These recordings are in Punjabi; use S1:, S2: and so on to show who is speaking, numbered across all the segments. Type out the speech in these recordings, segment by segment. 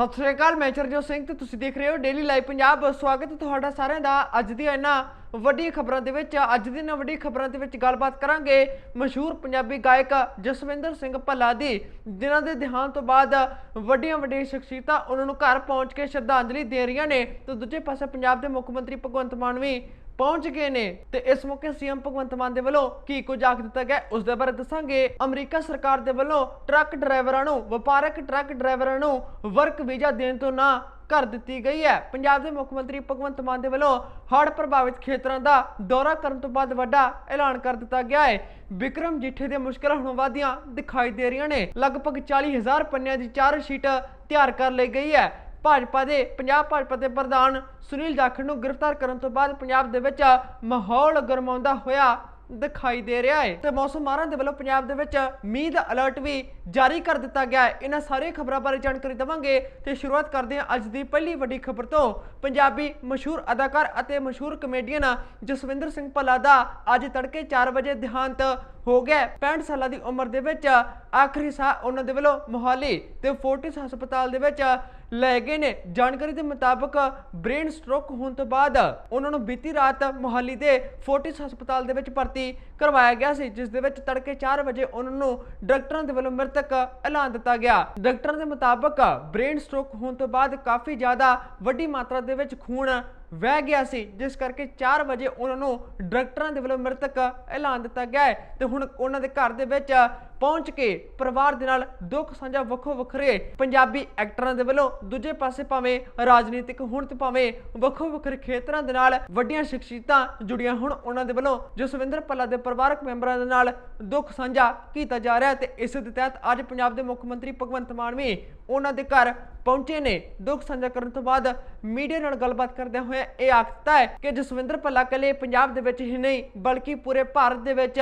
S1: ਸਤਿ ਸ੍ਰੀ ਅਕਾਲ, ਮੈਂ ਚਰਜੋ ਸਿੰਘ ਤੇ ਤੁਸੀਂ ਦੇਖ ਰਹੇ ਹੋ ਡੇਲੀ ਲਾਈਵ ਪੰਜਾਬ ਸਵਾਗਤ ਹੈ ਤੁਹਾਡਾ ਸਾਰਿਆਂ ਦਾ। ਅੱਜ ਦੀ ਇਹਨਾਂ ਵੱਡੀਆਂ ਖਬਰਾਂ ਦੇ ਵਿੱਚ, ਅੱਜ ਦੀ ਇਹਨਾਂ ਵੱਡੀ ਖਬਰਾਂ ਦੇ ਵਿੱਚ ਗੱਲਬਾਤ ਕਰਾਂਗੇ ਮਸ਼ਹੂਰ ਪੰਜਾਬੀ ਗਾਇਕ ਜਸਵਿੰਦਰ ਸਿੰਘ ਭੱਲਾ ਦੀ। ਜਿਨ੍ਹਾਂ ਦੇ ਦੇਹਾਂਤ ਤੋਂ ਬਾਅਦ ਵੱਡੀਆਂ ਵੱਡੀਆਂ ਸ਼ਖਸੀਅਤਾਂ ਉਹਨਾਂ ਨੂੰ ਘਰ ਪਹੁੰਚ ਕੇ ਸ਼ਰਧਾਂਜਲੀ ਦੇ ਰਹੀਆਂ ਨੇ। ਤੇ ਦੂਜੇ ਪਾਸੇ ਪੰਜਾਬ ਦੇ ਮੁੱਖ ਮੰਤਰੀ ਭਗਵੰਤ ਮਾਨ ਵੀ ਪਹੁੰਚ ਗਏ ਨੇ ਤੇ ਇਸ ਮੌਕੇ ਸੀਐਮ ਭਗਵੰਤ ਮਾਨ ਦੇ ਵੱਲੋਂ ਕੀ ਕੁਝ ਆਖ ਦਿੱਤਾ ਗਿਆ? ਉਸ ਦੇ ਬਾਰੇ ਦੱਸਾਂਗੇ। ਅਮਰੀਕਾ ਸਰਕਾਰ ਦੇ ਵੱਲੋਂ ਟਰੱਕ ਡਰਾਈਵਰਾਂ ਨੂੰ, ਵਪਾਰਕ ਟਰੱਕ ਡਰਾਈਵਰਾਂ ਨੂੰ ਵਰਕ ਵੀਜ਼ਾ ਦੇਣ ਤੋਂ ਨਾ ਕਰ ਦਿੱਤੀ ਗਈ ਹੈ। ਪੰਜਾਬ ਦੇ ਮੁੱਖ ਮੰਤਰੀ ਭਗਵੰਤ ਮਾਨ ਦੇ ਵੱਲੋਂ ਹੜ੍ਹ ਪ੍ਰਭਾਵਿਤ ਖੇਤਰਾਂ ਦਾ ਦੌਰਾ ਕਰਨ ਤੋਂ ਬਾਅਦ ਵੱਡਾ ਐਲਾਨ ਕਰ ਦਿੱਤਾ ਗਿਆ ਹੈ। ਵਿਕਰਮ ਜਿੱਠੇ ਦੀਆਂ ਮੁਸ਼ਕਲਾਂ ਹੁਣ ਵਧੀਆਂ ਦਿਖਾਈ ਦੇ ਰਹੀਆਂ ਨੇ। ਲਗਭਗ 40000 ਪੰਨਿਆਂ ਦੀ ਚਾਰ ਸ਼ੀਟ ਤਿਆਰ ਕਰ ਲਈ ਗਈ ਹੈ। ਭਾਜਪਾ ਦੇ, ਪੰਜਾਬ ਭਾਜਪਾ ਦੇ ਪ੍ਰਧਾਨ ਸੁਨੀਲ ਜਾਖੜ ਨੂੰ ਗ੍ਰਿਫਤਾਰ ਕਰਨ ਤੋਂ ਬਾਅਦ ਪੰਜਾਬ ਦੇ ਵਿੱਚ ਮਾਹੌਲ ਗਰਮਾਉਂਦਾ ਹੋਇਆ ਦਿਖਾਈ ਦੇ ਰਿਹਾ ਹੈ। ਤੇ ਮੌਸਮ ਮਾਹਰਾਂ ਦੇ ਵੱਲੋਂ ਪੰਜਾਬ ਦੇ ਵਿੱਚ ਮੀਂਹ ਦਾ ਅਲਰਟ ਵੀ ਜਾਰੀ ਕਰ ਦਿੱਤਾ ਗਿਆ ਹੈ। ਇਹਨਾਂ ਸਾਰੀਆਂ ਖਬਰਾਂ ਬਾਰੇ ਜਾਣਕਾਰੀ ਦੇਵਾਂਗੇ ਤੇ ਸ਼ੁਰੂਆਤ ਕਰਦੇ ਹਾਂ ਅੱਜ ਦੀ ਪਹਿਲੀ ਵੱਡੀ ਖਬਰ ਤੋਂ। ਪੰਜਾਬੀ ਮਸ਼ਹੂਰ ਅਦਾਕਾਰ ਅਤੇ ਮਸ਼ਹੂਰ ਕਮੇਡੀਅਨ ਜਸਵਿੰਦਰ ਸਿੰਘ ਭੱਲਾ ਦਾ ਅੱਜ ਤੜਕੇ 4 ਵਜੇ ਦੇਹਾਂਤ ਹੋ ਗਿਆ 65 ਸਾਲਾਂ ਦੀ ਉਮਰ ਦੇ ਵਿੱਚ ਆਖਰੀ ਸਾਹ ਉਹਨਾਂ ਦੇ ਵੱਲੋਂ ਮੋਹਾਲੀ ਤੇ ਫੋਰਟਿਸ ਹਸਪਤਾਲ ਦੇ ਵਿੱਚ ਲਏ ਗਏ ਨੇ। ਜਾਣਕਾਰੀ ਦੇ ਮੁਤਾਬਕ ਬ੍ਰੇਨ ਸਟ੍ਰੋਕ ਹੋਣ ਤੋਂ ਬਾਅਦ ਉਹਨਾਂ ਨੂੰ ਬੀਤੀ ਰਾਤ ਮੋਹਾਲੀ ਦੇ ਫੋਰਟਿਸ ਹਸਪਤਾਲ ਦੇ ਵਿੱਚ ਭਰਤੀ ਕਰਵਾਇਆ ਗਿਆ ਸੀ, ਜਿਸ ਦੇ ਵਿੱਚ ਤੜਕੇ 4 ਵਜੇ ਉਹਨਾਂ ਨੂੰ ਡਾਕਟਰਾਂ ਦੇ ਵੱਲੋਂ ਮ੍ਰਿਤਕ ਐਲਾਨ ਦਿੱਤਾ ਗਿਆ। ਡਾਕਟਰਾਂ ਦੇ ਮੁਤਾਬਕ ਬ੍ਰੇਨ ਸਟ੍ਰੋਕ ਹੋਣ ਤੋਂ ਬਾਅਦ ਕਾਫੀ ਜ਼ਿਆਦਾ ਵੱਡੀ ਮਾਤਰਾ ਦੇ ਵਿੱਚ ਖੂਨ ਵਹਿ ਗਿਆ ਸੀ, ਜਿਸ ਕਰਕੇ 4 ਵਜੇ ਉਹਨਾਂ ਨੂੰ ਡਾਕਟਰਾਂ ਦੇ ਵੱਲੋਂ ਮ੍ਰਿਤਕ ਐਲਾਨ ਦਿੱਤਾ ਗਿਆ ਹੈ। ਤੇ ਹੁਣ ਉਹਨਾਂ ਦੇ ਘਰ ਦੇ ਵਿੱਚ ਪਹੁੰਚ ਕੇ ਪਰਿਵਾਰ ਦੇ ਨਾਲ ਦੁੱਖ ਸਾਂਝਾ ਵੱਖੋ ਵੱਖਰੇ ਪੰਜਾਬੀ ਐਕਟਰਾਂ ਦੇ ਵੱਲੋਂ ਦੂਜੇ ਪਾਸੇ ਭਾਵੇਂ ਰਾਜਨੀਤਿਕ ਹੋਣ ਤੇ ਭਾਵੇਂ ਵੱਖੋ ਵੱਖਰੇ ਖੇਤਰਾਂ ਦੇ ਨਾਲ ਵੱਡੀਆਂ ਸ਼ਖਸੀਅਤਾਂ ਜੁੜੀਆਂ ਹੁਣ ਉਹਨਾਂ ਦੇ ਵੱਲੋਂ ਜਸਵਿੰਦਰ ਪੱਲਾ ਦੇ ਪਰਿਵਾਰਕ ਮੈਂਬਰਾਂ ਦੇ ਨਾਲ ਦੁੱਖ ਸਾਂਝਾ ਕੀਤਾ ਜਾ ਰਿਹਾ ਹੈ ਤੇ ਇਸ ਦੇ ਤਹਿਤ ਅੱਜ ਪੰਜਾਬ ਦੇ ਮੁੱਖ ਮੰਤਰੀ ਭਗਵੰਤ ਮਾਨ ਵੀ ਉਹਨਾਂ ਦੇ ਘਰ ਪਹੁੰਚੇ ਨੇ। ਦੁੱਖ ਸਾਂਝਾ ਕਰਨ ਤੋਂ ਬਾਅਦ ਮੀਡੀਆ ਨਾਲ ਗੱਲਬਾਤ ਕਰਦਿਆਂ ਹੋਇਆ ਇਹ ਆਖਤਾ ਹੈ ਕਿ ਜਸਵਿੰਦਰ ਭੱਲਾ ਕੱਲੇ ਪੰਜਾਬ ਦੇ ਵਿੱਚ ਹੀ ਨਹੀਂ, ਬਲਕਿ ਪੂਰੇ ਭਾਰਤ ਦੇ ਵਿੱਚ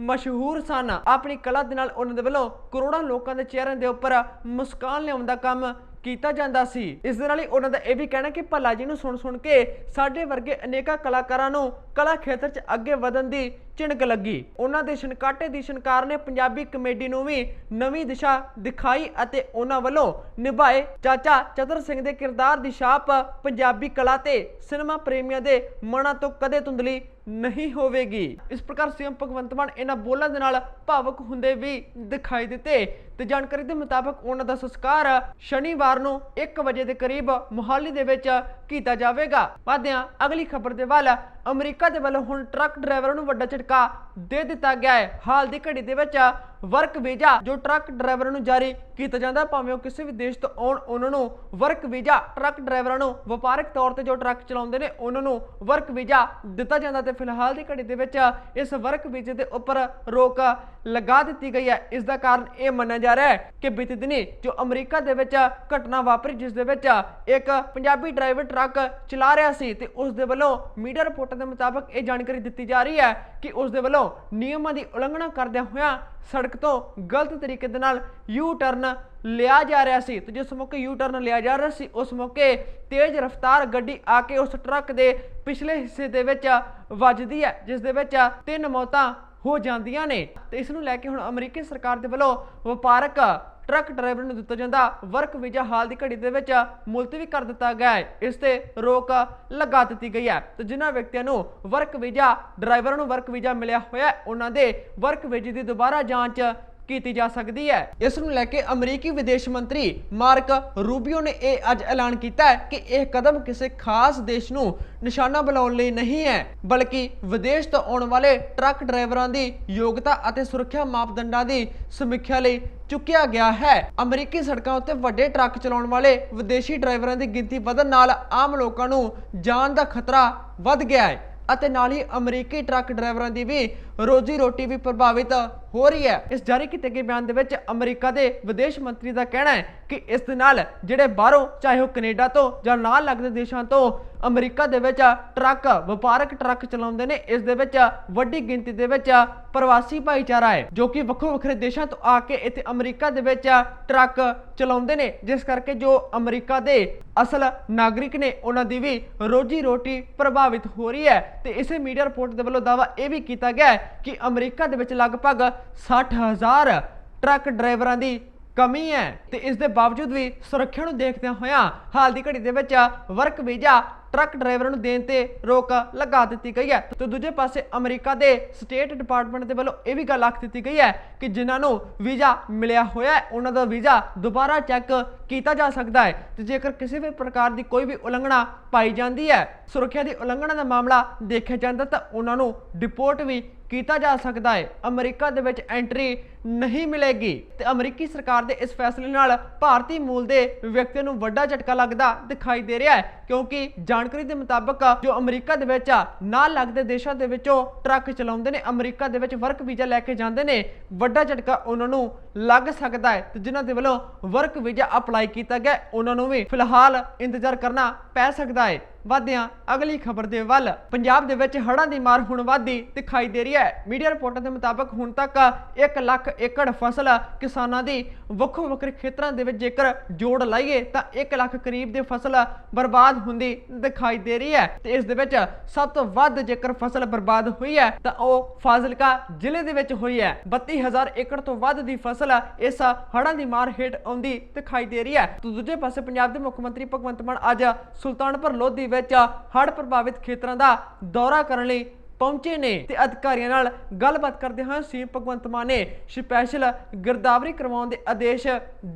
S1: ਮਸ਼ਹੂਰ ਸਨ। ਆਪਣੀ ਕਲਾ ਦੇ ਨਾਲ ਉਹਨਾਂ ਦੇ ਵੱਲੋਂ ਕਰੋੜਾਂ ਲੋਕਾਂ ਦੇ ਚਿਹਰਿਆਂ ਦੇ ਉੱਪਰ ਮੁਸਕਾਨ ਲਿਆਉਣ ਦਾ ਕੰਮ ਕੀਤਾ ਜਾਂਦਾ ਸੀ। ਇਸ ਦੇ ਨਾਲ ਹੀ ਉਹਨਾਂ ਦਾ ਇਹ ਵੀ ਕਹਿਣਾ ਕਿ ਭੱਲਾ ਜੀ ਨੂੰ ਸੁਣ ਸੁਣ ਕੇ ਸਾਡੇ ਵਰਗੇ ਅਨੇਕਾਂ ਕਲਾਕਾਰਾਂ ਨੂੰ ਕਲਾ ਖੇਤਰ 'ਚ ਅੱਗੇ ਵਧਣ ਦੀ ਝਿਣਕ ਲੱਗੀ। ਉਹਨਾਂ ਦੇ ਸ਼ਨਕਾਟੇ ਦੀ ਸ਼ਨਕਾਰ ਨੇ ਪੰਜਾਬੀ ਕਮੇਡੀ ਨੂੰ ਵੀ ਨਵੀਂ ਦਿਸ਼ਾ ਦਿਖਾਈ ਅਤੇ ਉਹਨਾਂ ਵੱਲੋਂ ਨਿਭਾਏ। ਚਾਚਾ ਚਤਰ ਸਿੰਘ ਦੇ ਕਿਰਦਾਰ ਦੀ ਛਾਪ ਪੰਜਾਬੀ ਕਲਾ ਤੇ ਸਿਨੇਮਾ ਪ੍ਰੇਮੀਆਂ ਦੇ ਮਨਾਂ ਤੋਂ ਕਦੇ ਧੁੰਦਲੀ ਨਹੀਂ ਹੋਵੇਗੀ। ਇਸ ਪ੍ਰਕਾਰ ਸੀਐਮ ਭਗਵੰਤ ਮਾਨ ਇਹਨਾਂ ਬੋਲਾਂ ਦੇ ਨਾਲ ਭਾਵਕ ਹੁੰਦੇ ਵੀ ਦਿਖਾਈ ਦਿੱਤੇ ਤੇ ਜਾਣਕਾਰੀ ਦੇ ਮੁਤਾਬਕ ਉਹਨਾਂ ਦਾ ਸੰਸਕਾਰ ਸ਼ਨੀਵਾਰ ਨੂੰ 1 ਵਜੇ ਦੇ ਕਰੀਬ ਮੁਹਾਲੀ ਦੇ ਵਿੱਚ ਕੀਤਾ ਜਾਵੇਗਾ। ਵਾਦਿਆਂ ਅਗਲੀ ਖਬਰ ਦੇ ਵੱਲ ਅਮਰੀਕਾ ਦੇ ਵੱਲੋਂ ਹੁਣ ਟਰੱਕ ਡਰਾਈਵਰਾਂ ਨੂੰ ਵੱਡਾ ਝਟਕਾ ਦੇ ਦਿੱਤਾ ਗਿਆ ਹੈ। ਹਾਲ ਦੀ ਘੜੀ ਦੇ ਵਿੱਚ ਵਰਕ ਵੀਜ਼ਾ ਜੋ ਟਰੱਕ ਡਰਾਈਵਰਾਂ ਨੂੰ ਜਾਰੀ ਕੀਤਾ ਜਾਂਦਾ। ਭਾਵੇਂ ਉਹ ਕਿਸੇ ਵੀ ਦੇਸ਼ ਤੋਂ ਆਉਣ, ਉਹਨਾਂ ਨੂੰ ਵਰਕ ਵੀਜ਼ਾ, ਟਰੱਕ ਡਰਾਈਵਰਾਂ ਨੂੰ ਵਪਾਰਕ ਤੌਰ ਤੇ ਜੋ ਟਰੱਕ ਚਲਾਉਂਦੇ ਨੇ, ਉਹਨਾਂ ਨੂੰ ਵਰਕ ਵੀਜ਼ਾ ਦਿੱਤਾ ਜਾਂਦਾ ਤੇ ਫਿਲਹਾਲ ਦੀ ਘੜੀ ਦੇ ਵਿੱਚ ਇਸ ਵਰਕ ਵੀਜ਼ੇ ਦੇ ਉੱਪਰ ਰੋਕ ਲਗਾ ਦਿੱਤੀ ਗਈ ਹੈ। ਇਸ ਦਾ ਕਾਰਨ ਇਹ ਮੰਨਿਆ ਜਾ ਰਿਹਾ ਹੈ ਕਿ ਬੀਤੇ ਦਿਨੀ ਜੋ ਅਮਰੀਕਾ ਦੇ ਵਿੱਚ ਘਟਨਾ ਵਾਪਰੀ, ਜਿਸ ਦੇ ਵਿੱਚ ਇੱਕ ਪੰਜਾਬੀ ਡਰਾਈਵਰ ਟਰੱਕ ਚਲਾ ਰਿਹਾ ਸੀ ਤੇ ਉਸ ਦੇ ਵੱਲੋਂ ਮੀਡੀਆ ਰਿਪੋਰਟਾਂ ਦੇ ਮੁਤਾਬਕ ਇਹ ਜਾਣਕਾਰੀ ਦਿੱਤੀ ਜਾ ਰਹੀ ਹੈ ਕਿ ਉਸ ਦੇ ਵੱਲੋਂ ਨਿਯਮਾਂ ਦੀ ਉਲੰਘਣਾ ਕਰਦਿਆਂ ਹੋਇਆਂ ਸੜਕ ਤੋਂ ਗਲਤ ਤਰੀਕੇ ਦੇ ਨਾਲ ਯੂ ਟਰਨ ਲਿਆ ਜਾ ਰਿਹਾ ਸੀ ਤੇ ਜਿਸ ਮੌਕੇ ਯੂ ਟਰਨ ਲਿਆ ਜਾ ਰਿਹਾ ਸੀ, ਉਸ ਮੌਕੇ ਤੇਜ਼ ਰਫ਼ਤਾਰ ਗੱਡੀ ਆ ਕੇ ਉਸ ਟਰੱਕ ਦੇ ਪਿਛਲੇ ਹਿੱਸੇ ਦੇ ਵਿੱਚ ਵੱਜਦੀ ਹੈ, ਜਿਸ ਦੇ ਵਿੱਚ ਤਿੰਨ ਮੌਤਾਂ ਹੋ ਜਾਂਦੀਆਂ ਨੇ। ਤੇ ਇਸ ਨੂੰ ਲੈ ਕੇ ਹੁਣ ਅਮਰੀਕੀ ਸਰਕਾਰ ਦੇ ਵੱਲੋਂ ਵਪਾਰਕ ਟਰੱਕ ਡਰਾਈਵਰ ਨੂੰ ਦਿੱਤਾ ਜਾਂਦਾ ਵਰਕ ਵੀਜ਼ਾ ਹਾਲ ਦੀ ਘੜੀ ਦੇ ਵਿੱਚ ਮੁਲਤਵੀ ਕਰ ਦਿੱਤਾ ਗਿਆ ਹੈ। ਇਸ ਤੇ ਰੋਕ ਲਗਾ ਦਿੱਤੀ ਗਈ ਹੈ। ਤੇ ਜਿਨ੍ਹਾਂ ਵਿਅਕਤੀਆਂ ਨੂੰ ਵਰਕ ਵੀਜ਼ਾ, ਡਰਾਈਵਰਾਂ ਨੂੰ ਵਰਕ ਵੀਜ਼ਾ ਮਿਲਿਆ ਹੋਇਆ ਉਹਨਾਂ ਦੇ ਵਰਕ ਵੀਜ਼ੇ ਦੀ ਦੁਬਾਰਾ ਜਾਂਚ ਕੀਤੀ ਜਾ ਸਕਦੀ ਹੈ। ਇਸ ਨੂੰ ਲੈ ਕੇ ਅਮਰੀਕੀ ਵਿਦੇਸ਼ ਮੰਤਰੀ ਮਾਰਕ ਰੂਬੀਓ ਨੇ ਇਹ ਅੱਜ ਐਲਾਨ ਕੀਤਾ ਹੈ ਕਿ ਇਹ ਕਦਮ ਕਿਸੇ ਖਾਸ ਦੇਸ਼ ਨੂੰ ਨਿਸ਼ਾਨਾ ਬਣਾਉਣ ਲਈ ਨਹੀਂ ਹੈ, ਬਲਕਿ ਵਿਦੇਸ਼ ਤੋਂ ਆਉਣ ਵਾਲੇ ਟਰੱਕ ਡਰਾਈਵਰਾਂ ਦੀ ਯੋਗਤਾ ਅਤੇ ਸੁਰੱਖਿਆ ਮਾਪਦੰਡਾਂ ਦੀ ਸਮੀਖਿਆ ਲਈ ਚੁੱਕਿਆ ਗਿਆ ਹੈ। ਅਮਰੀਕੀ ਸੜਕਾਂ ਉੱਤੇ ਵੱਡੇ ਟਰੱਕ ਚਲਾਉਣ ਵਾਲੇ ਵਿਦੇਸ਼ੀ ਡਰਾਈਵਰਾਂ ਦੀ ਗਿਣਤੀ ਵਧਣ ਨਾਲ ਆਮ ਲੋਕਾਂ ਨੂੰ ਜਾਨ ਦਾ ਖਤਰਾ ਵੱਧ ਗਿਆ ਹੈ ਅਤੇ ਨਾਲ ਹੀ ਅਮਰੀਕੀ ਟਰੱਕ ਡਰਾਈਵਰਾਂ ਦੀ ਵੀ ਰੋਜ਼ੀ ਰੋਟੀ ਵੀ ਪ੍ਰਭਾਵਿਤ ਹੋ ਰਹੀ ਹੈ। ਇਸ ਜਾਰੀ ਕੀਤੇ ਗਏ ਬਿਆਨ ਦੇ ਵਿੱਚ ਅਮਰੀਕਾ ਦੇ ਵਿਦੇਸ਼ ਮੰਤਰੀ ਦਾ ਕਹਿਣਾ ਹੈ ਕਿ ਇਸ ਦੇ ਨਾਲ ਜਿਹੜੇ ਬਾਹਰੋਂ, ਚਾਹੇ ਉਹ ਕੈਨੇਡਾ ਤੋਂ ਜਾਂ ਨਾਲ ਲੱਗਦੇ ਦੇਸ਼ਾਂ ਤੋਂ, ਅਮਰੀਕਾ ਦੇ ਵਿੱਚ ਟਰੱਕ, ਵਪਾਰਕ ਟਰੱਕ ਚਲਾਉਂਦੇ ਨੇ। ਇਸ ਦੇ ਵਿੱਚ ਵੱਡੀ ਗਿਣਤੀ ਦੇ ਵਿੱਚ ਪ੍ਰਵਾਸੀ ਭਾਈਚਾਰਾ ਹੈ, ਜੋ ਕਿ ਵੱਖੋ ਵੱਖਰੇ ਦੇਸ਼ਾਂ ਤੋਂ ਆ ਕੇ ਇੱਥੇ ਅਮਰੀਕਾ ਦੇ ਵਿੱਚ ਟਰੱਕ ਚਲਾਉਂਦੇ ਨੇ। ਜਿਸ ਕਰਕੇ ਜੋ ਅਮਰੀਕਾ ਦੇ ਅਸਲ ਨਾਗਰਿਕ ਨੇ, ਉਹਨਾਂ ਦੀ ਵੀ ਰੋਜੀ ਰੋਟੀ ਪ੍ਰਭਾਵਿਤ ਹੋ ਰਹੀ ਹੈ। ਤੇ ਇਸੇ ਮੀਡੀਆ ਰਿਪੋਰਟ ਦੇ ਵੱਲੋਂ ਦਾਵਾ ਇਹ ਵੀ ਕੀਤਾ ਗਿਆ ਹੈ ਕਿ ਅਮਰੀਕਾ ਦੇ ਵਿੱਚ ਲਗਭਗ 60000 ਟਰੱਕ ਡਰਾਈਵਰਾਂ ਦੀ ਕਮੀ ਹੈ ਤੇ ਇਸ ਦੇ ਬਾਵਜੂਦ ਵੀ ਸੁਰੱਖਿਆ ਨੂੰ ਦੇਖਦਿਆਂ ਹੋਇਆਂ ਹਾਲ ਦੀ ਘੜੀ ਦੇ ਵਿੱਚ ਵਰਕ ਵੀਜ਼ਾ ਟਰੱਕ ਡਰਾਈਵਰਾਂ ਨੂੰ ਦੇਣ ਤੇ ਰੋਕ ਲਗਾ ਦਿੱਤੀ ਗਈ ਹੈ। ਤੇ ਦੂਜੇ ਪਾਸੇ ਅਮਰੀਕਾ ਦੇ ਸਟੇਟ ਡਿਪਾਰਟਮੈਂਟ ਦੇ ਵੱਲੋਂ ਇਹ ਵੀ ਗੱਲ ਆਖ ਦਿੱਤੀ ਗਈ ਹੈ ਕਿ ਜਿਨ੍ਹਾਂ ਨੂੰ ਵੀਜ਼ਾ ਮਿਲਿਆ ਹੋਇਆ ਹੈ, ਉਹਨਾਂ ਦਾ ਵੀਜ਼ਾ ਦੁਬਾਰਾ ਚੈੱਕ ਕੀਤਾ ਜਾ ਸਕਦਾ ਹੈ ਤੇ ਜੇਕਰ ਕਿਸੇ ਵੀ ਪ੍ਰਕਾਰ ਦੀ ਕੋਈ ਵੀ ਉਲੰਘਣਾ ਪਾਈ ਜਾਂਦੀ ਹੈ, ਸੁਰੱਖਿਆ ਦੀ ਉਲੰਘਣਾ ਦਾ ਮਾਮਲਾ ਦੇਖਿਆ ਜਾਂਦਾ ਤਾਂ ਉਹਨਾਂ ਨੂੰ ਡਿਪੋਰਟ ਵੀ ਕੀਤਾ ਜਾ ਸਕਦਾ ਹੈ। ਅਮਰੀਕਾ ਦੇ ਵਿੱਚ ਐਂਟਰੀ ਨਹੀਂ ਮਿਲੇਗੀ ਤੇ ਅਮਰੀਕੀ ਸਰਕਾਰ ਦੇ ਇਸ ਫੈਸਲੇ ਨਾਲ ਭਾਰਤੀ ਮੂਲ ਦੇ ਵਿਅਕਤੀਆਂ ਨੂੰ ਵੱਡਾ ਝਟਕਾ ਲੱਗਦਾ ਦਿਖਾਈ ਦੇ ਰਿਹਾ ਹੈ, ਕਿਉਂਕਿ ਜਾਣਕਾਰੀ ਦੇ ਮੁਤਾਬਕ ਜੋ ਅਮਰੀਕਾ ਦੇ ਵਿੱਚ ਨਾ ਲੱਗਦੇ ਦੇਸ਼ਾਂ ਦੇ ਵਿੱਚੋਂ ਟਰੱਕ ਚਲਾਉਂਦੇ ਨੇ, ਅਮਰੀਕਾ ਦੇ ਵਿੱਚ ਵਰਕ ਵੀਜ਼ਾ ਲੈ ਕੇ ਜਾਂਦੇ ਨੇ, ਵੱਡਾ ਝਟਕਾ ਉਹਨਾਂ ਨੂੰ ਲੱਗ ਸਕਦਾ ਹੈ ਤੇ ਜਿਨ੍ਹਾਂ ਦੇ ਵੱਲੋਂ ਵਰਕ ਵੀਜ਼ਾ ਅਪਲਾਈ ਕੀਤਾ ਗਿਆ, ਉਹਨਾਂ ਨੂੰ ਵੀ ਫਿਲਹਾਲ ਇੰਤਜ਼ਾਰ ਕਰਨਾ ਪੈ ਸਕਦਾ ਹੈ। ਵਾਦਿਆਂ ਅਗਲੀ ਖਬਰ ਦੇ ਵੱਲ। ਪੰਜਾਬ ਦੇ ਵਿੱਚ ਹੜ੍ਹਾਂ ਦੀ ਮਾਰ ਹੁਣ ਵਾਧੀ ਦਿਖਾਈ ਦੇ ਰਹੀ ਹੈ। ਮੀਡੀਆ ਰਿਪੋਰਟਾਂ ਦੇ ਮੁਤਾਬਕ ਹੁਣ ਤੱਕ 1 ਲੱਖ ਏਕੜ ਫਸਲ ਕਿਸਾਨਾਂ ਦੀ ਵੱਖੋ ਵੱਖਰੇ ਖੇਤਰਾਂ ਦੇ ਵਿੱਚ ਜੇਕਰ ਜੋੜ ਲਾਈਏ, ਤਾਂ 1 ਲੱਖ ਕਰੀਬ ਦੀ ਫਸਲ ਬਰਬਾਦ ਹੁੰਦੀ ਦਿਖਾਈ ਦੇ ਰਹੀ ਹੈ। ਤੇ ਇਸ ਦੇ ਵਿੱਚ ਸਭ ਤੋਂ ਵੱਧ ਜੇਕਰ ਫਸਲ ਬਰਬਾਦ ਹੋਈ ਹੈ, ਤਾਂ ਉਹ ਫਾਜ਼ਿਲਕਾ ਜ਼ਿਲ੍ਹੇ ਦੇ ਵਿੱਚ ਹੋਈ ਹੈ। 32000 ਏਕੜ ਤੋਂ ਵੱਧ ਦੀ ਫਸਲ ਇਸ ਹੜ੍ਹਾਂ ਦੀ ਮਾਰ ਹੇਠ ਆਉਂਦੀ ਦਿਖਾਈ ਦੇ ਰਹੀ ਹੈ। ਤੇ ਦੂਜੇ ਪਾਸੇ ਪੰਜਾਬ ਦੇ ਮੁੱਖ ਮੰਤਰੀ ਭਗਵੰਤ ਮਾਨ ਅੱਜ ਸੁਲਤਾਨਪੁਰ ਲੋਧੀ ਵਿੱਚ ਹੜ੍ਹ ਪ੍ਰਭਾਵਿਤ ਖੇਤਰਾਂ ਦਾ ਦੌਰਾ ਕਰਨ ਲਈ ਪਹੁੰਚੇ ਨੇ ਤੇ ਅਧਿਕਾਰੀਆਂ ਨਾਲ ਗੱਲਬਾਤ ਕਰਦੇ ਹੋਏ ਸੀ ਭਗਵੰਤ ਮਾਨ ਨੇ ਸਪੈਸ਼ਲ ਗਿਰਦਾਵਰੀ ਕਰਵਾਉਣ ਦੇ ਆਦੇਸ਼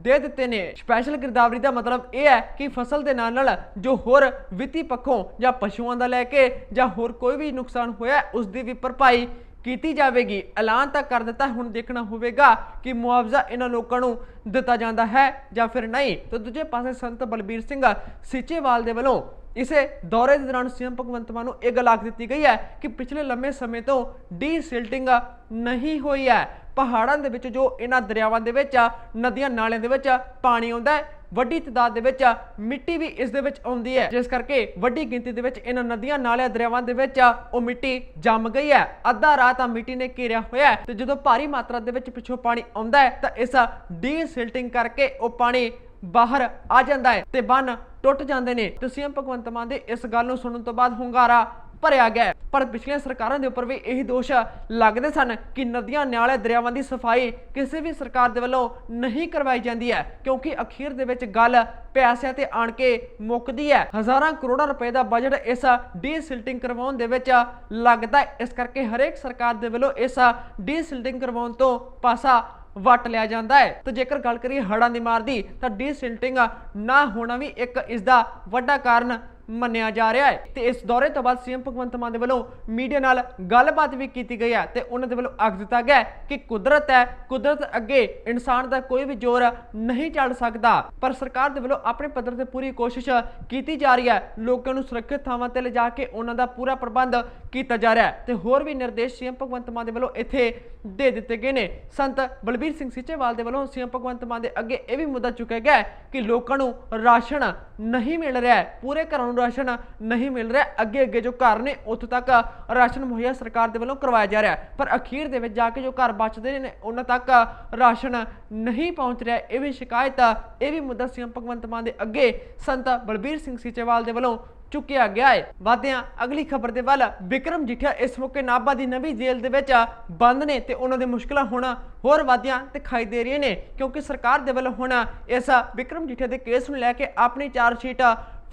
S1: ਦੇ ਦਿੱਤੇ ਨੇ। ਸਪੈਸ਼ਲ ਗਿਰਦਾਵਰੀ ਦਾ ਮਤਲਬ ਇਹ ਹੈ ਕਿ ਫਸਲ ਦੇ ਨਾਲ ਨਾਲ ਜੋ ਹੋਰ ਵਿੱਤੀ ਪੱਖੋਂ ਜਾਂ ਪਸ਼ੂਆਂ ਦਾ ਲੈ ਕੇ ਜਾਂ ਹੋਰ ਕੋਈ ਵੀ ਨੁਕਸਾਨ ਹੋਇਆ ਹੈ, ਉਸ ਦੀ ਵੀ ਭਰਪਾਈ ਕੀਤੀ ਜਾਵੇਗੀ। ਐਲਾਨ ਤਾਂ ਕਰ ਦਿੱਤਾ ਹੁਣ ਦੇਖਣਾ ਹੋਵੇਗਾ ਕਿ ਮੁਆਵਜ਼ਾ ਇਹਨਾਂ ਲੋਕਾਂ ਨੂੰ ਦਿੱਤਾ ਜਾਂਦਾ ਹੈ ਜਾਂ ਫਿਰ ਨਹੀਂ। ਤੇ ਦੂਜੇ ਪਾਸੇ ਸੰਤ ਬਲਬੀਰ ਸਿੰਘ ਸੀਚੇਵਾਲ ਦੇ ਵੱਲੋਂ ਇਸੇ ਦੌਰੇ ਦੇ ਦੌਰਾਨ ਸੀਐਮ ਭਗਵੰਤ ਮਾਨ ਨੂੰ ਇਹ ਗੱਲ ਆਖ ਦਿੱਤੀ ਗਈ ਹੈ ਕਿ ਪਿਛਲੇ ਲੰਮੇ ਸਮੇਂ ਤੋਂ ਡੀ ਸਿਲਟਿੰਗ ਨਹੀਂ ਹੋਈ ਹੈ। ਪਹਾੜਾਂ ਦੇ ਵਿੱਚ ਜੋ ਇਹਨਾਂ ਦਰਿਆਵਾਂ ਦੇ ਵਿੱਚ ਨਦੀਆਂ ਨਾਲਿਆਂ ਦੇ ਵਿੱਚ ਪਾਣੀ ਆਉਂਦਾ ਹੈ, ਵੱਡੀ ਤਦਾਦ ਦੇ ਵਿੱਚ ਮਿੱਟੀ ਵੀ ਇਸ ਦੇ ਵਿੱਚ ਆਉਂਦੀ ਹੈ। ਜਿਸ ਕਰਕੇ ਵੱਡੀ ਗਿਣਤੀ ਦੇ ਵਿੱਚ ਇਹਨਾਂ ਨਦੀਆਂ ਨਾਲਿਆਂ, ਦਰਿਆਵਾਂ ਦੇ ਵਿੱਚ ਉਹ ਮਿੱਟੀ ਜੰਮ ਗਈ ਹੈ। ਅੱਧਾ ਰਾਤ ਆ ਮਿੱਟੀ ਨੇ ਘੇਰਿਆ ਹੋਇਆ ਹੈ ਤੇ ਜਦੋਂ ਭਾਰੀ ਮਾਤਰਾ ਦੇ ਵਿੱਚ ਪਿੱਛੋਂ ਪਾਣੀ ਆਉਂਦਾ ਹੈ ਤਾਂ ਇਸ ਡੀ ਸਿਲਟਿੰਗ ਕਰਕੇ ਉਹ ਪਾਣੀ ਬਾਹਰ ਆ ਜਾਂਦਾ ਹੈ ਤੇ ਬੰਨ ਟੁੱਟ ਜਾਂਦੇ ਨੇ। ਤੇ ਸੀਐਮ ਭਗਵੰਤ ਮਾਨ ਦੇ ਇਸ ਗੱਲ ਨੂੰ ਸੁਣਨ ਤੋਂ ਬਾਅਦ ਹੁੰਗਾਰਾ ਭਰਿਆ ਗਿਆ ਪਰ ਪਿਛਲੀਆਂ ਸਰਕਾਰਾਂ ਦੇ ਉੱਪਰ ਵੀ ਇਹੀ ਦੋਸ਼ ਲੱਗਦੇ ਸਨ ਕਿ ਨਦੀਆਂ ਨਾਲੇ ਦਰਿਆਵਾਂ ਦੀ ਸਫ਼ਾਈ ਕਿਸੇ ਵੀ ਸਰਕਾਰ ਦੇ ਵੱਲੋਂ ਨਹੀਂ ਕਰਵਾਈ ਜਾਂਦੀ ਹੈ, ਕਿਉਂਕਿ ਅਖੀਰ ਦੇ ਵਿੱਚ ਗੱਲ ਪੈਸਿਆਂ ਤੇ ਆਣ ਕੇ ਮੁੱਕਦੀ ਹੈ। ਹਜ਼ਾਰਾਂ ਕਰੋੜਾਂ ਰੁਪਏ ਦਾ ਬਜਟ ਇਸ ਡੀਸਿਲਟਿੰਗ ਕਰਵਾਉਣ ਦੇ ਵਿੱਚ ਲੱਗਦਾ ਹੈ। ਇਸ ਕਰਕੇ ਹਰੇਕ ਸਰਕਾਰ ਦੇ ਵੱਲੋਂ ਇਸ ਡੀਸਿਲਟਿੰਗ ਕਰਵਾਉਣ ਤੋਂ ਪਾਸਾ ਵਟ ਲਿਆ ਜਾਂਦਾ ਹੈ। ਤੇ ਜੇਕਰ ਗੱਲ ਕਰੀਏ ਹੜਾਂ ਦੀ ਮਾਰ ਦੀ, ਤਾਂ ਡੀਸਿਲਟਿੰਗ ਨਾ ਹੋਣਾ ਵੀ ਇੱਕ ਇਸ ਦਾ ਵੱਡਾ ਕਾਰਨ ਮੰਨਿਆ ਜਾ ਰਿਹਾ ਹੈ। ਤੇ ਇਸ ਦੌਰੇ ਤੋਂ ਬਾਅਦ ਸੀਐਮ ਭਗਵੰਤ ਮਾਨ ਦੇ ਵੱਲੋਂ ਮੀਡੀਆ ਨਾਲ ਗੱਲਬਾਤ ਵੀ ਕੀਤੀ ਗਈ ਹੈ ਤੇ ਉਹਨਾਂ ਦੇ ਵੱਲੋਂ ਆਖ ਦਿੱਤਾ ਗਿਆ ਕਿ ਕੁਦਰਤ ਹੈ, ਕੁਦਰਤ ਅੱਗੇ ਇਨਸਾਨ ਦਾ ਕੋਈ ਵੀ ਜ਼ੋਰ ਨਹੀਂ ਚੱਲ ਸਕਦਾ। ਪਰ ਸਰਕਾਰ ਦੇ ਵੱਲੋਂ ਆਪਣੇ ਪੱਧਰ ਤੇ ਪੂਰੀ ਕੋਸ਼ਿਸ਼ ਕੀਤੀ ਜਾ ਰਹੀ ਹੈ। ਲੋਕਾਂ ਨੂੰ ਸੁਰੱਖਿਅਤ ਥਾਵਾਂ ਤੇ ਲਿਜਾ ਕੇ ਉਹਨਾਂ ਦਾ ਪੂਰਾ ਪ੍ਰਬੰਧ ਕੀਤਾ ਜਾ ਰਿਹਾ ਹੈ ਤੇ ਹੋਰ ਵੀ ਨਿਰਦੇਸ਼ ਸੀਐਮ ਭਗਵੰਤ ਮਾਨ ਦੇ ਵੱਲੋਂ ਇੱਥੇ ਦੇ ਦਿੱਤੇ ਗਏ ਨੇ। ਸੰਤ ਬਲਬੀਰ ਸਿੰਘ ਸੀਚੇਵਾਲ ਦੇ ਵੱਲੋਂ ਸੀਐਮ ਭਗਵੰਤ ਮਾਨ ਦੇ ਅੱਗੇ ਇਹ ਵੀ ਮੁੱਦਾ ਚੁੱਕਿਆ ਗਿਆ ਕਿ ਲੋਕਾਂ ਨੂੰ ਰਾਸ਼ਨ ਨਹੀਂ ਮਿਲ ਰਿਹਾ ਪੂਰੇ ਘਰਾਂ ਨੂੰ ਰਾਸ਼ਨ ਨਹੀਂ ਮਿਲ ਰਿਹਾ। ਅੱਗੇ ਅੱਗੇ ਜੋ ਘਰ ਨੇ, ਉੱਥੋਂ ਤੱਕ ਰਾਸ਼ਨ ਮੁਹੱਈਆ ਸਰਕਾਰ ਦੇ ਵੱਲੋਂ ਕਰਵਾਇਆ ਜਾ ਰਿਹਾ ਪਰ ਅਖੀਰ ਦੇ ਵਿੱਚ ਜਾ ਕੇ ਜੋ ਘਰ ਬਚਦੇ ਨੇ, ਉਹਨਾਂ ਤੱਕ ਰਾਸ਼ਨ ਨਹੀਂ ਪਹੁੰਚ ਰਿਹਾ। ਇਹ ਵੀ ਸ਼ਿਕਾਇਤ, ਇਹ ਵੀ ਮੁੱਦਾ ਸੀਐਮ ਭਗਵੰਤ ਮਾਨ ਦੇ ਅੱਗੇ ਸੰਤ ਬਲਬੀਰ ਸਿੰਘ ਸੀਚੇਵਾਲ ਦੇ ਵੱਲੋਂ ਚੁੱਕਿਆ ਗਿਆ ਹੈ। ਵਾਦਿਆਂ ਅਗਲੀ ਖਬਰ ਦੇ ਵੱਲ ਵਿਕਰਮ ਜਿਠਿਆ ਇਸ ਮੌਕੇ ਨਾਭਾ ਦੀ ਨਵੀਂ ਜੇਲ੍ਹ ਦੇ ਵਿੱਚ ਬੰਦ ਨੇ ਤੇ ਉਹਨਾਂ ਦੇ ਮੁਸ਼ਕਲਾਂ ਹੁਣ ਹੋਰ ਵਾਦਿਆਂ ਦਿਖਾਈ ਦੇ ਰਹੀਆਂ ਨੇ। ਕਿਉਂਕਿ ਸਰਕਾਰ ਦੇ ਵੱਲੋਂ ਹੁਣ ਇਸ ਵਿਕਰਮ ਜਿਠਿਆ ਦੇ ਕੇਸ ਨੂੰ ਲੈ ਕੇ ਆਪਣੀ ਚਾਰਜ ਸ਼ੀਟ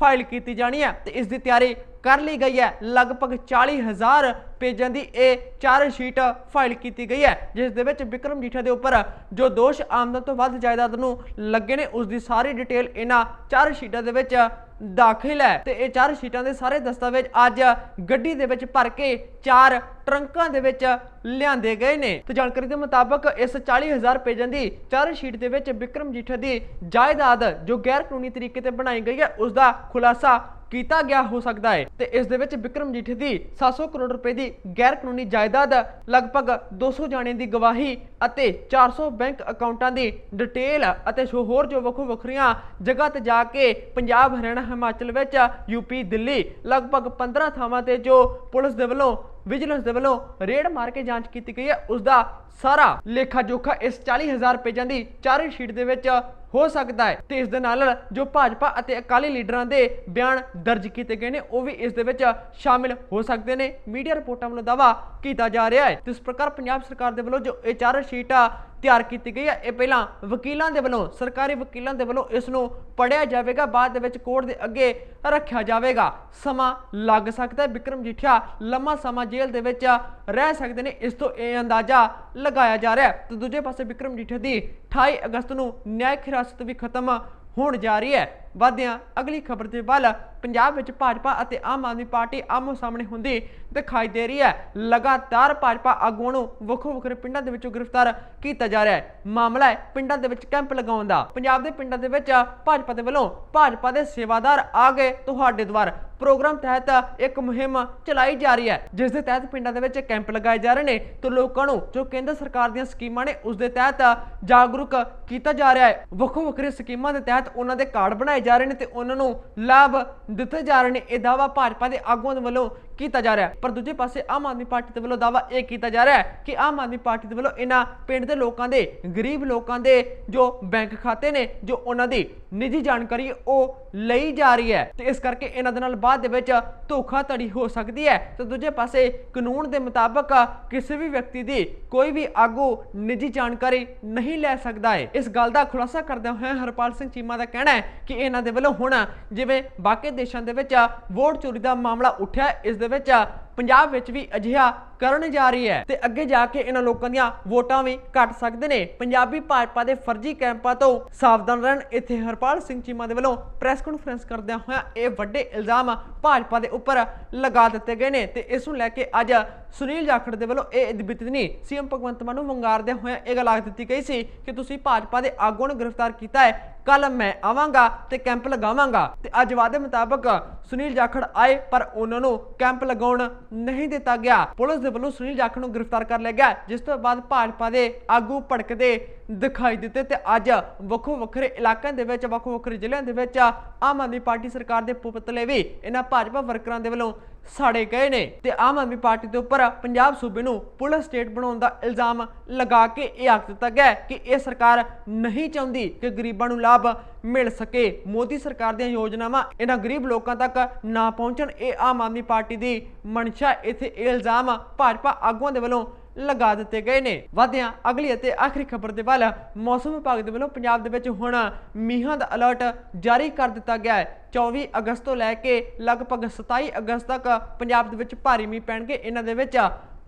S1: ਫਾਈਲ ਕੀਤੀ ਜਾਣੀ ਹੈ ਤੇ ਇਸ ਦੀ ਤਿਆਰੀ ਕਰ ਲਈ ਗਈ ਹੈ। ਲਗਭਗ 40000 ਪੇਜਾਂ ਦੀ ਇਹ ਚਾਰਜ ਸ਼ੀਟ ਫਾਈਲ ਕੀਤੀ ਗਈ ਹੈ। ਜਿਸ ਦੇ ਵਿੱਚ ਵਿਕਰਮ ਜੀਠਾ ਦੇ ਉੱਪਰ ਜੋ ਦੋਸ਼ ਆਮਦਨ ਤੋਂ ਵੱਧ ਜਾਇਦਾਦ ਨੂੰ ਲੱਗੇ ਨੇ ਉਸ ਦੀ ਸਾਰੀ ਡਿਟੇਲ ਇਹਨਾਂ ਚਾਰ ਸ਼ੀਟਾਂ ਦੇ ਵਿੱਚ ਦਾਖਲ ਹੈ। ਤੇ ਇਹ ਚਾਰ ਸ਼ੀਟਾਂ ਦੇ ਸਾਰੇ ਦਸਤਾਵੇਜ਼ ਅੱਜ ਗੱਡੀ ਦੇ ਵਿੱਚ ਭਰ ਕੇ ਚਾਰ ਟਰੰਕਾਂ ਦੇ ਵਿੱਚ ਲਿਆਂਦੇ ਗਏ ਨੇ। ਤੇ ਜਾਣਕਾਰੀ ਦੇ ਮੁਤਾਬਕ ਇਸ 40000 ਪੇਜਾਂ ਦੀ ਚਾਰ ਸ਼ੀਟ ਦੇ ਵਿੱਚ ਵਿਕਰਮ ਜੀਠਾ ਦੀ ਜਾਇਦਾਦ ਜੋ ਗੈਰ ਕਾਨੂੰਨੀ ਤਰੀਕੇ ਤੇ ਬਣਾਈ ਗਈ ਹੈ ਉਸ ਦਾ ਖੁਲਾਸਾ ਕੀਤਾ ਗਿਆ ਹੋ ਸਕਦਾ ਹੈ ਤੇ ਇਸ ਦੇ ਵਿੱਚ ਵਿਕਰਮ ਜੀਠੇ ਦੀ 700 ਕਰੋੜ ਰੁਪਏ ਦੀ ਗੈਰ ਕਾਨੂੰਨੀ ਜਾਇਦਾਦ, ਲਗਭਗ 200 ਜਾਣੇ ਦੀ ਗਵਾਹੀ ਅਤੇ 400 ਬੈਂਕ ਅਕਾਊਂਟਾਂ ਦੀ ਡਿਟੇਲ ਅਤੇ ਜੋ ਹੋਰ ਜੋ ਵੱਖੋ ਵੱਖਰੀਆਂ ਜਗ੍ਹਾ ਤੇ ਜਾ ਕੇ ਪੰਜਾਬ, ਹਰਿਆਣਾ, ਹਿਮਾਚਲ ਵਿੱਚ ਯੂਪੀ ਦਿੱਲੀ ਲਗਭਗ 15 ਥਾਵਾਂ ਤੇ ਜੋ ਪੁਲਿਸ ਦੇ ਵੱਲੋਂ ਵਿਜੀਲੈਂਸ ਦੇ ਵੱਲੋਂ ਰੇਡ ਮਾਰ ਕੇ ਜਾਂਚ ਕੀਤੀ ਗਈ ਹੈ। ਉਸ ਦਾ ਸਾਰਾ ਲੇਖਾ ਜੋਖਾ ਇਸ 40000 ਪੇਜਾਂ ਦੀ ਚਾਰੇ ਸ਼ੀਟ ਦੇ ਵਿੱਚ ਹੋ ਸਕਦਾ ਹੈ ਤੇ ਇਸ ਦੇ ਨਾਲ ਜੋ ਭਾਜਪਾ ਅਤੇ ਅਕਾਲੀ ਲੀਡਰਾਂ ਦੇ ਬਿਆਨ ਦਰਜ ਕੀਤੇ ਗਏ ਨੇ, ਉਹ ਵੀ ਇਸ ਦੇ ਵਿੱਚ ਸ਼ਾਮਿਲ ਹੋ ਸਕਦੇ ਨੇ। ਮੀਡੀਆ ਰਿਪੋਰਟਾਂ ਵੱਲੋਂ ਦਾਵਾ ਕੀਤਾ ਜਾ ਰਿਹਾ ਹੈ। ਤੇ ਇਸ ਪ੍ਰਕਾਰ ਪੰਜਾਬ ਸਰਕਾਰ ਦੇ ਵੱਲੋਂ ਜੋ ਇਹ ਚਾਰਜ ਸ਼ੀਟ ਤਿਆਰ ਕੀਤੀ ਗਈ ਹੈ। ਇਹ ਪਹਿਲਾਂ ਵਕੀਲਾਂ ਦੇ ਵੱਲੋਂ, ਸਰਕਾਰੀ ਵਕੀਲਾਂ ਦੇ ਵੱਲੋਂ ਇਸ ਨੂੰ ਪੜਿਆ ਜਾਵੇਗਾ। ਬਾਅਦ ਦੇ ਵਿੱਚ ਕੋਰਟ ਦੇ ਅੱਗੇ ਰੱਖਿਆ ਜਾਵੇਗਾ। ਸਮਾਂ ਲੱਗ ਸਕਦਾ ਹੈ। ਵਿਕਰਮ ਜੀਠਿਆ ਲੰਮਾ ਸਮਾਂ ਜੇਲ੍ਹ ਦੇ ਵਿੱਚ ਰਹਿ ਸਕਦੇ ਨੇ। ਇਸ ਤੋਂ ਇਹ ਅੰਦਾਜ਼ਾ ਲਗਾਇਆ ਜਾ ਰਿਹਾ ਹੈ। ਤੇ ਦੂਜੇ ਪਾਸੇ ਵਿਕਰਮ ਜੀਠਿਆ ਦੀ 28 ਅਗਸਤ ਨੂੰ ਨਿਆਇਕ ਹਿਰਾਸਤ ਵੀ ਖਤਮ ਹੋਣ ਜਾ ਰਹੀ ਹੈ। ਵਾਦਿਆਂ ਅਗਲੀ ਖਬਰ ਦੇ ਵੱਲ ਪੰਜਾਬ ਵਿੱਚ ਭਾਜਪਾ ਅਤੇ ਆਮ ਆਦਮੀ ਪਾਰਟੀ ਆਮੋ ਸਾਹਮਣੇ ਹੁੰਦੀ ਦਿਖਾਈ ਦੇ ਰਹੀ ਹੈ। ਲਗਾਤਾਰ ਭਾਜਪਾ ਆਗੂਆਂ ਨੂੰ ਵੱਖੋ ਵੱਖਰੇ ਪਿੰਡਾਂ ਦੇ ਵਿੱਚੋਂ ਗ੍ਰਿਫਤਾਰ ਕੀਤਾ ਜਾ ਰਿਹਾ ਹੈ। ਮਾਮਲਾ ਹੈ ਪਿੰਡਾਂ ਦੇ ਵਿੱਚ ਕੈਂਪ ਲਗਾਉਣ ਦਾ। ਪੰਜਾਬ ਦੇ ਪਿੰਡਾਂ ਦੇ ਵਿੱਚ ਭਾਜਪਾ ਦੇ ਵੱਲੋਂ ਭਾਜਪਾ ਦੇ ਸੇਵਾਦਾਰ ਆ ਗਏ ਤੁਹਾਡੇ ਦੁਆਰ। ਪ੍ਰੋਗਰਾਮ ਤਹਿਤ ਇੱਕ ਮੁਹਿੰਮ ਚਲਾਈ ਜਾ ਰਹੀ ਹੈ, ਜਿਸ ਦੇ ਤਹਿਤ ਪਿੰਡਾਂ ਦੇ ਵਿੱਚ ਕੈਂਪ ਲਗਾਏ ਜਾ ਰਹੇ ਨੇ ਤੇ ਲੋਕਾਂ ਨੂੰ ਜੋ ਕੇਂਦਰ ਸਰਕਾਰ ਦੀਆਂ ਸਕੀਮਾਂ ਨੇ, ਉਸ ਦੇ ਤਹਿਤ ਜਾਗਰੂਕ ਕੀਤਾ ਜਾ ਰਿਹਾ ਹੈ। ਵੱਖੋ ਵੱਖਰੇ ਸਕੀਮਾਂ ਦੇ ਤਹਿਤ ਉਹਨਾਂ ਦੇ ਕਾਰਡ ਬਣਾਏ ਜਾ ਰਹੇ ਨੇ ਤੇ ਉਹਨਾਂ ਨੂੰ ਲਾਭ ਦਿੱਤੇ ਜਾ ਰਹੇ ਨੇ। ਇਹ ਦਾਵਾ ਭਾਜਪਾ ਦੇ ਆਗੂਆਂ ਦੇ ਵੱਲੋਂ ਕੀਤਾ ਜਾ ਰਿਹਾ ਹੈ। ਪਰ ਦੂਜੇ ਪਾਸੇ ਆਮ ਆਦਮੀ ਪਾਰਟੀ ਦੇ ਵੱਲੋਂ ਦਾਵਾ ਇਹ ਕੀਤਾ ਜਾ ਰਿਹਾ ਹੈ ਕਿ ਆਮ ਆਦਮੀ ਪਾਰਟੀ ਦੇ ਵੱਲੋਂ ਇਹਨਾਂ ਪਿੰਡ ਦੇ ਲੋਕਾਂ ਦੇ ਗਰੀਬ ਲੋਕਾਂ ਦੇ ਜੋ ਬੈਂਕ ਖਾਤੇ ਨੇ ਜੋ ਉਹਨਾਂ ਦੀ ਨਿੱਜੀ ਜਾਣਕਾਰੀ ਉਹ ਲਈ ਜਾ ਰਹੀ ਹੈ। ਤੇ ਇਸ ਕਰਕੇ ਇਹਨਾਂ ਦੇ ਨਾਲ ਬਾਅਦ ਦੇ ਵਿੱਚ ਧੋਖਾਧੜੀ ਹੋ ਸਕਦੀ ਹੈ। ਤੇ ਦੂਜੇ ਪਾਸੇ ਕਾਨੂੰਨ ਦੇ ਮੁਤਾਬਕ ਕਿਸੇ ਵੀ ਵਿਅਕਤੀ ਦੀ ਕੋਈ ਵੀ ਆਗੂ ਨਿੱਜੀ ਜਾਣਕਾਰੀ ਨਹੀਂ ਲੈ ਸਕਦਾ ਹੈ। ਇਸ ਗੱਲ ਦਾ ਖੁਲਾਸਾ ਕਰਦਿਆਂ ਹੋਇਆ ਹਰਪਾਲ ਸਿੰਘ ਚੀਮਾ ਦਾ ਕਹਿਣਾ ਹੈ ਕਿ ਇਹਨਾਂ ਦੇ ਵੱਲੋਂ ਹੁਣ ਜਿਵੇਂ ਬਾਕੀ ਦੇਸ਼ਾਂ ਦੇ ਵਿੱਚ ਵੋਟ ਚੋਰੀ ਦਾ ਮਾਮਲਾ ਉੱਠਿਆ ਹੈ, ਇਸ ਦੇ ਵਿੱਚ ਪੰਜਾਬ ਵਿੱਚ ਵੀ ਅਜਿਹਾ ਕਰਨ ਜਾ ਰਹੀ ਹੈ ਤੇ ਅੱਗੇ ਜਾ ਕੇ ਇਹਨਾਂ ਲੋਕਾਂ ਦੀਆਂ ਵੋਟਾਂ ਵੀ ਘਟ ਸਕਦੇ ਨੇ। ਪੰਜਾਬੀ ਭਾਜਪਾ ਦੇ ਫਰਜ਼ੀ ਕੈਂਪਾਂ ਤੋਂ ਸਾਵਧਾਨ ਰਹਿਣ ਇੱਥੇ ਹਰਪਾਲ ਸਿੰਘ ਚੀਮਾ ਦੇ ਵੱਲੋਂ ਪ੍ਰੈਸ ਕਾਨਫਰੰਸ ਕਰਦਿਆਂ ਹੋਇਆ ਇਹ ਵੱਡੇ ਇਲਜ਼ਾਮ ਭਾਜਪਾ ਦੇ ਉੱਪਰ ਲਗਾ ਦਿੱਤੇ ਗਏ ਨੇ ਤੇ ਇਸ ਨੂੰ ਲੈ ਕੇ ਅੱਜ ਸੁਨੀਲ ਜਾਖੜ ਦੇ ਵੱਲੋਂ ਇਹ ਬਿਤਨੀ ਸੀਐਮ ਭਗਵੰਤ ਮਾਨ ਨੂੰ ਵੰਗਾਰਦਿਆਂ ਹੋਇਆ ਇਹ ਗੱਲ ਆਖ ਦਿੱਤੀ ਗਈ ਸੀ ਕਿ ਤੁਸੀਂ ਭਾਜਪਾ ਦੇ ਆਗੂਆਂ ਨੂੰ ਗ੍ਰਿਫਤਾਰ ਕੀਤਾ ਹੈ। ਕੱਲ ਮੈਂ ਆਵਾਂਗਾ ਤੇ ਕੈਂਪ ਲਗਾਵਾਂਗਾ ਤੇ ਅੱਜ ਵਾਅਦੇ ਮੁਤਾਬਕ ਸੁਨੀਲ ਜਾਖੜ ਆਏ ਪਰ ਉਹਨਾਂ ਨੂੰ ਕੈਂਪ ਲਗਾਉਣ ਨਹੀਂ ਦਿੱਤਾ ਗਿਆ। ਪੁਲਿਸ ਦੇ ਵੱਲੋਂ ਸੁਨੀਲ ਜਾਖੜ ਨੂੰ ਗ੍ਰਿਫਤਾਰ ਕਰ ਲਿਆ ਗਿਆ, ਜਿਸ ਤੋਂ ਬਾਅਦ ਭਾਜਪਾ ਦੇ ਆਗੂ ਭੜਕਦੇ ਦਿਖਾਈ ਦਿੱਤੇ ਤੇ ਅੱਜ ਵੱਖੋ ਵੱਖਰੇ ਇਲਾਕਿਆਂ ਦੇ ਵਿੱਚ ਵੱਖੋ ਵੱਖਰੇ ਜ਼ਿਲ੍ਹਿਆਂ ਦੇ ਵਿੱਚ ਆਮ ਆਦਮੀ ਪਾਰਟੀ ਸਰਕਾਰ ਦੇ ਪੁਤਲੇ ਵੀ ਇਹਨਾਂ ਭਾਜਪਾ ਵਰਕਰਾਂ ਦੇ ਵੱਲੋਂ ਸਾੜੇ ਗਏ ਨੇ ਤੇ ਆਮ ਆਦਮੀ ਪਾਰਟੀ ਦੇ ਉੱਪਰ ਪੰਜਾਬ ਸੂਬੇ ਨੂੰ ਪੁਲਿਸ ਸਟੇਟ ਬਣਾਉਣ ਦਾ ਇਲਜ਼ਾਮ ਲਗਾ ਕੇ ਇਹ ਆਖ ਦਿੱਤਾ ਗਿਆ ਕਿ ਇਹ ਸਰਕਾਰ ਨਹੀਂ ਚਾਹੁੰਦੀ ਕਿ ਗਰੀਬਾਂ ਨੂੰ ਲਾਭ ਮਿਲ ਸਕੇ। ਮੋਦੀ ਸਰਕਾਰ ਦੀਆਂ ਯੋਜਨਾਵਾਂ ਇਹਨਾਂ ਗਰੀਬ ਲੋਕਾਂ ਤੱਕ ਨਾ ਪਹੁੰਚਣ, ਇਹ ਆਮ ਆਦਮੀ ਪਾਰਟੀ ਦੀ ਮਨਸ਼ਾ, ਇੱਥੇ ਇਹ ਇਲਜ਼ਾਮ ਭਾਜਪਾ ਆਗੂਆਂ ਦੇ ਵੱਲੋਂ ਲਗਾ ਦਿੱਤੇ ਗਏ ਨੇ। ਵਧਿਆਂ, ਅਗਲੀ ਅਤੇ ਆਖਰੀ ਖਬਰ ਦੇ ਵੱਲ ਮੌਸਮ ਵਿਭਾਗ ਦੇ ਵੱਲੋਂ ਪੰਜਾਬ ਦੇ ਵਿੱਚ ਹੁਣ ਮੀਂਹਾਂ ਦਾ ਅਲਰਟ ਜਾਰੀ ਕਰ ਦਿੱਤਾ ਗਿਆ ਹੈ। 24 ਅਗਸਤ ਤੋਂ ਲੈ ਕੇ ਲਗਭਗ 27 ਅਗਸਤ ਤੱਕ ਪੰਜਾਬ ਦੇ ਵਿੱਚ ਭਾਰੀ ਮੀਂਹ ਪੈਣਗੇ। ਇਹਨਾਂ ਦੇ ਵਿੱਚ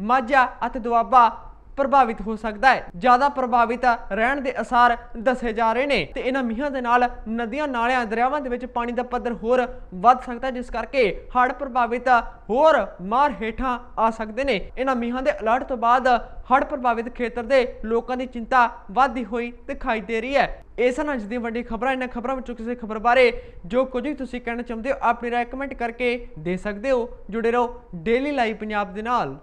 S1: ਮਾਝਾ ਅਤੇ ਦੁਆਬਾ ਪ੍ਰਭਾਵਿਤ ਹੋ ਸਕਦਾ ਹੈ। ਜ਼ਿਆਦਾ ਪ੍ਰਭਾਵਿਤ ਰਹਿਣ ਦੇ ਅਸਾਰ ਦੱਸੇ ਜਾ ਰਹੇ ਨੇ ਤੇ ਇਹਨਾਂ ਮੀਂਹਾਂ ਦੇ ਨਾਲ ਨਦੀਆਂ, ਨਾਲਿਆਂ, ਦਰਿਆਵਾਂ ਦੇ ਵਿੱਚ ਪਾਣੀ ਦਾ ਪੱਧਰ ਹੋਰ ਵੱਧ ਸਕਦਾ ਜਿਸ ਕਰਕੇ ਹੜ੍ਹ ਪ੍ਰਭਾਵਿਤ ਹੋਰ ਮਾਰ ਹੇਠਾਂ ਆ ਸਕਦੇ ਨੇ। ਇਹਨਾਂ ਮੀਂਹਾਂ ਦੇ ਅਲਰਟ ਤੋਂ ਬਾਅਦ ਹੜ੍ਹ ਪ੍ਰਭਾਵਿਤ ਖੇਤਰ ਦੇ ਲੋਕਾਂ ਦੀ ਚਿੰਤਾ ਵਧਦੀ ਹੋਈ ਦਿਖਾਈ ਦੇ ਰਹੀ ਹੈ। ਇਸ ਨਾਲ ਅੱਜ ਦੀ ਵੱਡੀ ਖਬਰਾਂ, ਇਹਨਾਂ ਖਬਰਾਂ ਵਿੱਚੋਂ ਕਿਸੇ ਖਬਰ ਬਾਰੇ ਜੋ ਕੁਝ ਵੀ ਤੁਸੀਂ ਕਹਿਣਾ ਚਾਹੁੰਦੇ ਹੋ ਆਪਣੀ ਰਾਏ ਕਮੈਂਟ ਕਰਕੇ ਦੇ ਸਕਦੇ ਹੋ। ਜੁੜੇ ਰਹੋ ਡੇਲੀ ਲਾਈਵ ਪੰਜਾਬ ਦੇ ਨਾਲ।